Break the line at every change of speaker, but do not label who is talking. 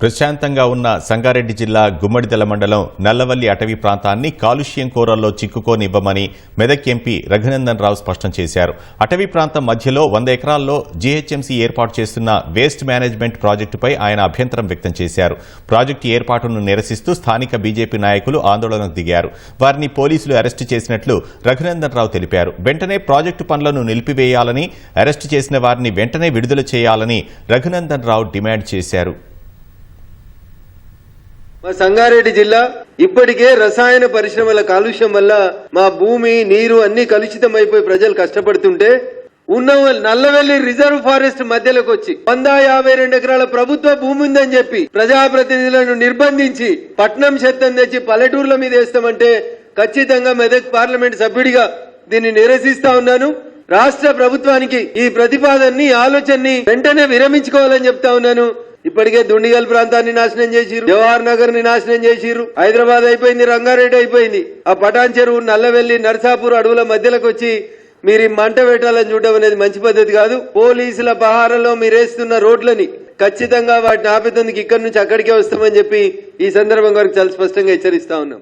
ప్రశాంతంగా ఉన్న సంగారెడ్డి జిల్లా గుమ్మడిదల మండలం నల్లవల్లి అటవీ ప్రాంతాన్ని కాలుష్యం కోరల్లో చిక్కుకోనివ్వమని మెదక్ ఎంపీ రఘునందన్ రావు స్పష్టం చేశారు. అటవీ ప్రాంతం మధ్యలో వంద ఎకరాల్లో జీహెచ్ఎంసీ ఏర్పాటు చేస్తున్న వేస్ట్ మేనేజ్మెంట్ ప్రాజెక్టుపై ఆయన అభ్యంతరం వ్యక్తం చేశారు. ప్రాజెక్టు ఏర్పాటును నిరసిస్తూ స్థానిక బీజేపీ నాయకులు ఆందోళనకు దిగారు. వారిని పోలీసులు అరెస్టు చేసినట్లు రఘునందన్ రావు తెలిపారు. వెంటనే ప్రాజెక్టు పనులను నిలిపివేయాలని అరెస్టు చేసిన వారిని వెంటనే విడుదల చేయాలని రఘునందన్ రావు డిమాండ్ చేశారు.
మా సంగారెడ్డి జిల్లా ఇప్పటికే రసాయన పరిశ్రమల కాలుష్యం వల్ల మా భూమి నీరు అన్ని కలుషితమైపోయి ప్రజలు కష్టపడుతుంటే ఉన్న నల్లవెల్లి రిజర్వ్ ఫారెస్ట్ మధ్యలోకి వచ్చి వంద యాభై రెండు ఎకరాల ప్రభుత్వ భూమి ఉందని చెప్పి ప్రజాప్రతినిధులను నిర్బంధించి పట్నం చెత్తని తెచ్చి పల్లెటూర్ల మీద వేస్తామంటే ఖచ్చితంగా మెదక్ పార్లమెంట్ సభ్యుడిగా దీన్ని నిరసిస్తా ఉన్నాను. రాష్ట్ర ప్రభుత్వానికి ఈ ప్రతిపాదనని ఆలోచనని వెంటనే విరమించుకోవాలని చెప్తా ఉన్నాను. ఇప్పటికే దుండిగల్ ప్రాంతాన్ని నాశనం చేసిరు జవహర్ నగర్ని నాశనం చేసిరు హైదరాబాద్ అయిపోయింది రంగారెడ్డి అయిపోయింది. ఆ పటాన్ చెరువు నల్లవెల్లి నర్సాపూర్ అడవుల మధ్యలోకి వచ్చి మీరు ఈ మంట పెట్టాలని చూడడం అనేది మంచి పద్ధతి కాదు. పోలీసుల పహారంలో మీరేస్తున్న రోడ్లని ఖచ్చితంగా వాటిని ఆపేతందుకు ఇక్కడి నుంచి అక్కడికే వస్తామని చెప్పి ఈ సందర్భంగా చాలా స్పష్టంగా హెచ్చరిస్తా ఉన్నాం.